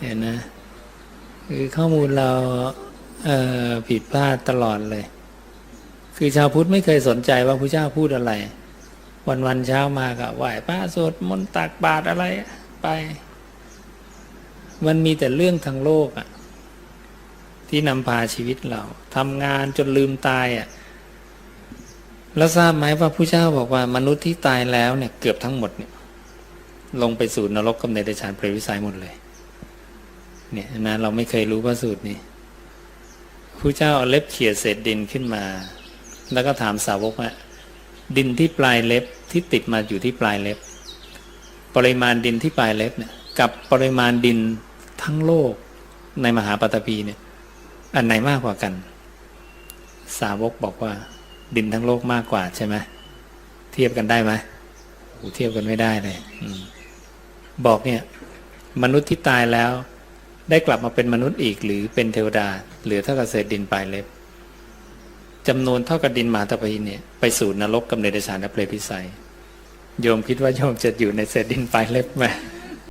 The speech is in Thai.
เห็นนะคือข้อมูลเราเออผิดพลาดตลอดเลย คือชาวพุทธไม่เคยสนใจว่าพระเจ้าพูดอะไร วันวันเช้ามาก็ไหว้พระสวดมนต์ตักบาตรอะไรไป มันมีแต่เรื่องทางโลกอะที่นำพาชีวิตเราทำงานจนลืมตายอะแล้วทราบไหมว่าพระเจ้าบอกว่ามนุษย์ที่ตายแล้วเนี่ยเกือบทั้งหมดเนี่ยลงไปสู่นรกกับในเดชานเปรตวิสัยหมดเลย เนี่ยนะเราไม่เคยรู้พระสูตรนี้พระเจ้าเอาเล็บเขี่ยเศษดินขึ้นมา แล้วก็ถามสาวกว่าดินที่ปลายเล็บที่ติดมาอยู่ที่ปลายเล็บ ปริมาณดินที่ปลายเล็บเนี่ย กับปริมาณดินทั้งโลกในมหาปฐพีเนี่ย อันไหนมากกว่ากัน สาวกบอกว่า ดินทั้งโลกมากกว่าใช่ไหมเทียบกันได้ไหมโอ้เทียบกันไม่ได้เลยอบอกเนี่ย มนุษย์ที่ตายแล้ว ได้กลับมาเป็นมนุษย์อีกหรือเป็นเทวดา หรือเท่ากับเศษดินปลายเล็บจำนวนเท่ากับดินมหาตพีเนี่ยไปสู่นรกกำเนิดสานเปรพิสัย โยมคิดว่าโยมจะอยู่ในเศษดินปลายเล็บไหม